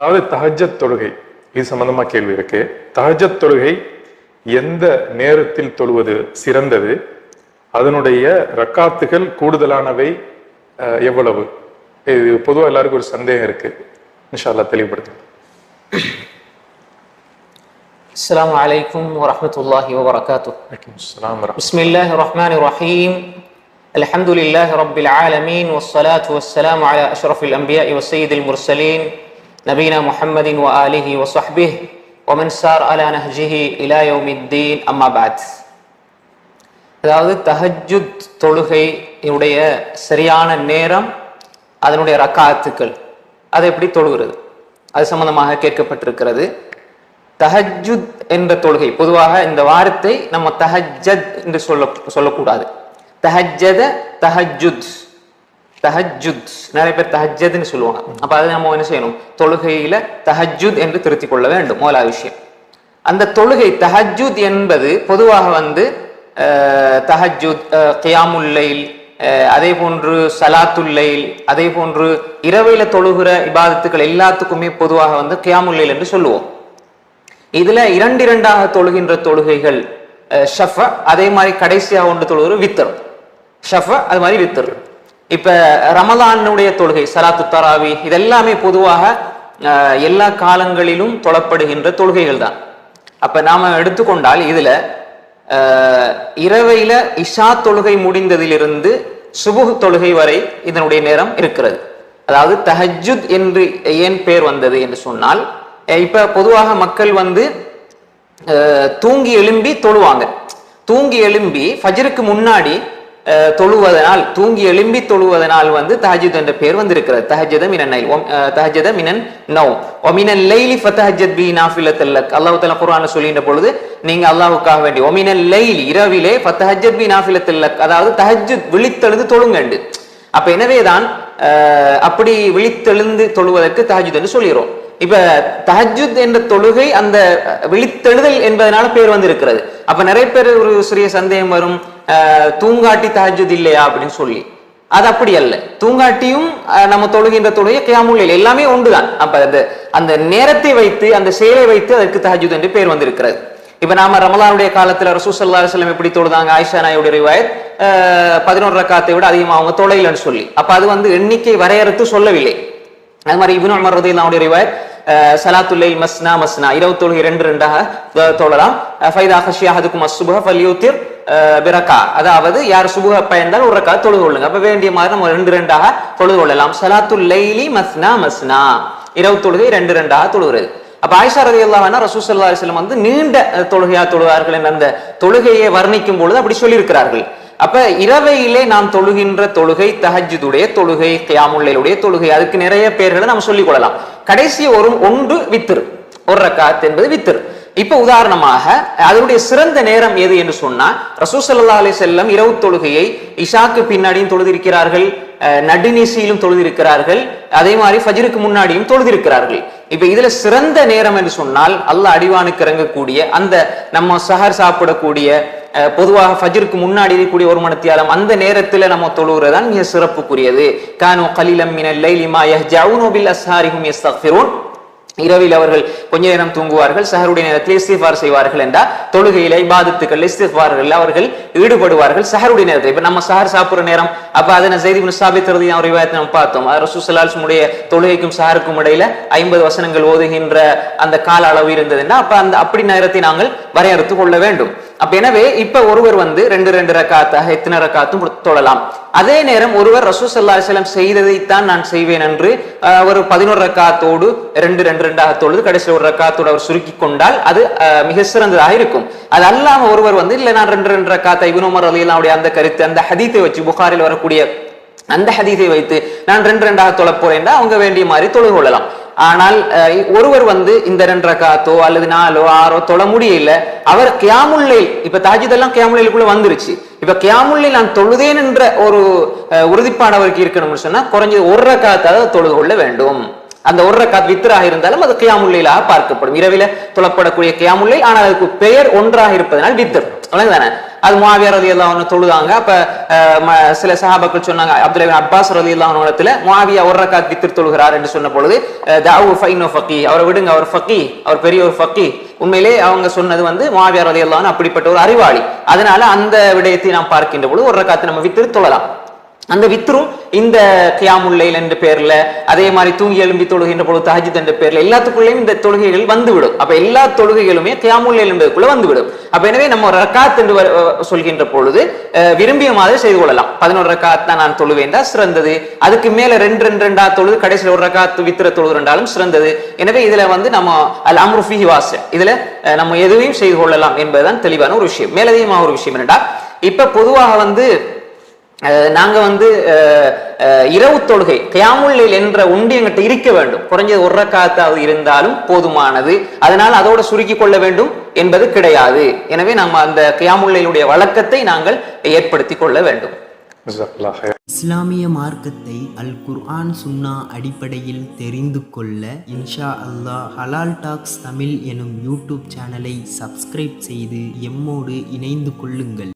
அதாவது தஹஜத் தொழுகை. இது சம்பந்தமா கேள்வி இருக்கு. தஹஜத் தொழுகை எந்த நேரத்தில் தொழுவது சிறந்தது? அதனுடைய ரக்காத்துகள் கூடுதலானவை எவ்வளவு? இது பொதுவாக எல்லாருக்கும் ஒரு சந்தேகம் இருக்கு. இன்ஷா அல்லாஹ் السلام عليكم ورحمة الله وبركاته வலைக்கம் அஸ்ஸலாம் வரஹ்மத்துல்லாஹி. بسم الله الرحمن الرحيم الحمد لله رب العالمين والصلاة والسلام على أشرف الأنبياء وسيد المرسلين نبينا محمد وآله وصحبه ومن سار على نهجه إلى يوم الدين أما بعد அதாவது தஹஜுத் தொழுகையுடைய சரியான நேரம் அதனுடைய ரக்காத்துக்கள் அதை எப்படி தொழுகிறது அது சம்பந்தமாக கேட்கப்பட்டிருக்கிறது தஹஜுத் என்ற தொழுகை. பொதுவாக இந்த வார்த்தை நம்ம தஹஜத் என்று சொல்ல சொல்லக்கூடாது. தஹஜத தஹஜுத் தஹஜுத் நிறைய பேர் தஹஜத்னு சொல்லுவாங்க. அப்ப அதை நம்ம என்ன செய்யணும்? தொழுகையில தஹஜுத் என்று திருத்திக் கொள்ள வேண்டும். முதலாவது விஷயம். அந்த தொழுகை தஹஜுத் என்பது பொதுவாக வந்து தஹஜுத் அஹ், கியாமுல்லைல் அதே போன்று சலாத்துல்லைல் அதே போன்று இரவையில தொழுகிற இபாதத்துக்கள் எல்லாத்துக்குமே பொதுவாக வந்து கியாமுல்லைல் என்று சொல்லுவோம். இதுல இரண்டு இரண்டாக தொழுகின்ற தொழுகைகள் ஷஃப அதே மாதிரி கடைசியாக ஒன்று தொழுகிற வித்தர். ஷஃப அது மாதிரி வித்தர். இப்ப ரமலானுடைய தொழுகை சலாத்து தராவி இதெல்லாமே பொதுவாக எல்லா காலங்களிலும் தொழப்படுகின்ற தொழுகைகள் தான். அப்ப நாம எடுத்துக்கொண்டால் இதுல இரவையில இஷா தொழுகை முடிந்ததிலிருந்து சுபுகு தொழுகை வரை இதனுடைய நேரம் இருக்கிறது. அதாவது தஹஜுத் என்று ஏன் பெயர் வந்தது என்று சொன்னால் இப்போ பொதுவாக மக்கள் வந்து தூங்கி எழும்பி தொழுவாங்க. தூங்கி எழும்பி ஃபஜ்ருக்கு முன்னாடி தொழுவதனால் தூங்கி எழும்பி தொழுவதனால் வந்து தஹஜத் என்ற பேர் வந்திருக்கிறது. தஹஜத மினன் நைல் ஒம்- தஹஜத மினன் நௌ ஒமினல் லைலி ஃபதஹஜத் பி நாஃபிலத்தல் லக் அல்லாஹ் தலா குர்ஆன்ல சொல்லின்ற பொழுது நீங்க அல்லாஹ்வுக்காக வேண்டி ஒமினல் லைலி இரவிலே ஃபதஹஜத் பி நாஃபிலத்தல் அதாவது தஹஜுத் விழித்தெழுந்து தொழுங்கண்டு. அப்ப எனவேதான் தான் அப்படி விழித்தெழுந்து தொழுவதற்கு தஹஜத் என்று சொல்கிறோம். இப்ப தஹஜுத் என்ற தொழுகை அந்த விழித்தெழுதல் என்பதனால பேர் வந்து இருக்கிறது அப்ப நிறைய பேர் ஒரு சிறிய சந்தேகம் வரும் தூங்காட்டி தஹஜுத் இல்லையா அப்படின்னு சொல்லி. அது அப்படி அல்ல. தூங்காட்டியும் நம்ம தொழுகின்ற தொழுகை கியாமுல்லைல் எல்லாமே ஒன்றுதான் அப்ப அந்த அந்த நேரத்தை வைத்து அந்த செயலை வைத்து அதற்கு தஹஜுத் என்று பேர் வந்திருக்கிறது. இப்ப நாம ரமலானுடைய காலத்துல ரசூசல்லா செல்லம் எப்படி தொழுதாங்க? ஆயிஷா நாயுடைய ரிவாயத் பதினோரு ரக்காத்தை விட அதிகமா அவங்க தொலைலன்னு சொல்லி. அப்ப அது வந்து எண்ணிக்கை வரையறுத்து சொல்லவில்லை. அது மாதிரி இப்னு உமர் ரதியல்லாஹு ரிவாயத் சலாத்துல்லை மஸ்னா மஸ்னா இரவு தொழுகை ரெண்டு ரெண்டாக தொழலாம். ஃபைதா ஹஷியா அஹதுக்கும் அஸ்ஸுபஹ ஃபல்யூத்திர் அஹ், பிரகா அதாவது யார் சுபுக பயந்தால் ஒரு ரக்கா தொழுது கொள்ளுங்க. அப்ப வேண்டிய மாதிரி நம்ம ரெண்டு ரெண்டாக தொழுது கொள்ளலாம். சலாத்துல் லைலி மஸ்னா மஸ்னா. இரவு தொழுகை ரெண்டு ரெண்டாக தொழுகிறது. அப்ப ஆயிஷா ரதி அல்லாஹ் ரசூல் சல்லா அலிஸ்லம் வந்து நீண்ட தொழுகையா தொழுவார்கள் என்ற அந்த தொழுகையை வர்ணிக்கும் பொழுது அப்படி சொல்லியிருக்கிறார்கள். அப்ப இரவையிலே நாம் தொழுகின்ற தொழுகை தஹஜுடைய தொழுகை கியாமுல்லையுடைய தொழுகை அதுக்கு நிறைய பேர்களை நாம் சொல்லிக் கொள்ளலாம். கடைசி ஒரு ஒன்று வித்திரு ஒரு ரக்காத் என்பது வித்திரு இப்ப உதாரணமாக அதனுடைய சிறந்த நேரம் எது என்று சொன்னா ரசூசல்லா அலி செல்லம் இரவு தொழுகையை இஷாக்கு பின்னாடியும் தொழுதிருக்கிறார்கள் அஹ், தொழுதிருக்கிறார்கள் அதே மாதிரி ஃபஜிருக்கு முன்னாடியும் தொழுதிருக்கிறார்கள். இப்ப இதுல சிறந்த நேரம் என்று சொன்னால் அல்லாஹ் அடிவானுக்கு இறங்கக்கூடிய அந்த நம்ம சஹர் சாப்பிடக்கூடிய பொதுவாக ஃபஜிற்கு முன்னாடி இருக்கக்கூடிய ஒரு மணித்தியாலம் அந்த நேரத்தில் நம்ம தொழுகிறதான் மிக சிறப்புக்குரியது. கானோ கலிலம் மினல் லைலி மா யஹ்ஜஊனு பில் அஸ்ஹாரிஹும் யஸ்தக்ஃபிரூன். இரவில் அவர்கள் கொஞ்ச நேரம் தூங்குவார்கள் சஹருடைய நேரத்தில் இஸ்திஃபார் செய்வார்கள் என்றால் தொழுகையில இபாதத்துக்கள் இஸ்திஃபார்கள் அவர்கள் ஈடுபடுவார்கள் சஹருடைய நேரத்தில். இப்ப நம்ம சஹர் சாப்பிடுற நேரம் அப்ப அதை செய்தி சாபித் அவர் விவாதத்தை நம்ம பார்த்தோம். ரசூசலாசுடைய தொழுகைக்கும் சஹருக்கும் இடையில ஐம்பது வசனங்கள் ஓதுகின்ற அந்த கால அளவு இருந்ததுன்னா அப்ப அந்த அப்படி நேரத்தை நாங்கள் வரையறுத்து கொள்ள வேண்டும். அப்ப எனவே இப்ப ஒருவர் வந்து ரெண்டு ரெண்டு ரக்காத்தாக எத்தனை ரக்காத்தும் தொழலாம். அதே நேரம் ஒருவர் ரசூ சல்லா அலிஸ்லாம் செய்ததைத்தான் நான் செய்வேன் என்று ஒரு பதினோரு ரக்காத்தோடு ரெண்டு ரெண்டு ரெண்டாக தொழுது கடைசியில் ஒரு ரக்காத்தோடு அவர் சுருக்கி கொண்டால் அது மிக சிறந்ததாக இருக்கும். அது அல்லாம ஒருவர் வந்து இல்லை நான் ரெண்டு ரெண்டு ரக்காத்தை? இப்னு உமர் அவருடைய அந்த கருத்து அந்த ஹதீத்தை வச்சு புகாரில் வரக்கூடிய அந்த ஹதீதை வைத்து நான் ரெண்டு ரெண்டாக தொழப்போறேன் அவங்க வேண்டிய மாதிரி தொழு கொள்ளலாம். ஆனால் ஒருவர் வந்து இந்த ரெண்டு ரக்காத்தோ அல்லது நாலோ ஆறோ தொழ முடியல அவர் கியாமுல்லை இப்ப தாஜிதெல்லாம் கியாமுல்லைக்குள்ள வந்துருச்சு. இப்ப கியாமுல்லை நான் தொழுதேன் என்ற ஒரு உறுதிப்பாடு அவருக்கு இருக்கணும்னு சொன்னா குறைஞ்சது ஒரு ரக்காத்தாவது தொழுது கொள்ள வேண்டும். அந்த ஒரு ரக்காத் வித்ராக இருந்தாலும் அது கியாமுல்லைலாக பார்க்கப்படும். இரவில தொழப்படக்கூடிய கியாமுல்லை ஆனால் அதுக்கு பெயர் ஒன்றாக இருப்பதனால் வித்தர் தானே அது முவாவியா ரதி அல்லாஹ் தொழுதாங்க. அப்ப ம- சில சஹாபாக்கள் சொன்னாங்க அப்துல் அப்பாஸ் ரதி அல்லாஹ் மாவியா ஒரு ரக்காத் வித்திர் தொழுகிறார் என்று சொன்ன பொழுது தாவு ஃபைனோ ஃபக்கி அவரை விடுங்க அவர் ஃபக்கி அவர் பெரிய ஒரு ஃபக்கி உண்மையிலே அவங்க சொன்னது வந்து மாவியார் ரதி அல்லாஹ் அப்படிப்பட்ட ஒரு அறிவாளி. அதனால அந்த விடயத்தை நாம் பார்க்கின்ற பொழுது ஒரு ரக்காத்து நம்ம வித்திர் தொழலாம். அந்த வித்ரும் இந்த கியாமுல்லைல் என்ற பேர்ல அதே மாதிரி தூங்கி எழும்பி தொழுகின்ற பொழுது தஹஜித் என்ற பேர்ல எல்லாத்துக்குள்ளேயும் இந்த தொழுகைகள் வந்துவிடும் அப்ப எல்லா தொழுகைகளுமே கியாமுல்லைல் என்பதுக்குள்ள வந்துவிடும் அப்ப எனவே நம்ம ஒரு ரக்காத் என்று வர- சொல்கின்ற பொழுது விரும்பிய மாதிரி செய்து கொள்ளலாம் பதினோரு ரக்காத் தான் நான் தொழுவேன் தான் சிறந்தது அதுக்கு மேல ரெண்டு ரெண்டு ரெண்டா தொழுது கடைசியில் ஒரு ரக்காத்து வித்திர தொழுது ரெண்டாலும் சிறந்தது எனவே இதுல வந்து நம்ம அல் அம்ரு வாச இதுல நம்ம எதுவையும் செய்து கொள்ளலாம் என்பதுதான் தெளிவான ஒரு விஷயம் மேலதிகமாக ஒரு விஷயம் என்னடா இப்ப பொதுவாக வந்து நாங்க வந்து அஹ், அஹ், இரவு தொழுகை கியாமுல்லைல் என்ற ஒன்று எங்கிட்ட இருக்க வேண்டும். குறைஞ்சது ஒரு ரக்காத்தாவது இருந்தாலும் போதுமானது. அதனால அதோட சுருக்கிக் கொள்ள வேண்டும் என்பது கிடையாது. எனவே நம்ம அந்த கியாமுல்லைலுடைய வழக்கத்தை நாங்கள் ஏற்படுத்திக் கொள்ள வேண்டும். இஸ்லாமிய மார்க்கத்தை அல் குர்ஆன் சுன்னா அடிப்படையில் தெரிந்து கொள்ள இன்ஷா அல்லாஹ் ஹலால் டாக்ஸ் தமிழ் எனும் யூடியூப் சேனலை சப்ஸ்கிரைப் செய்து எம்மோடு இணைந்து கொள்ளுங்கள்.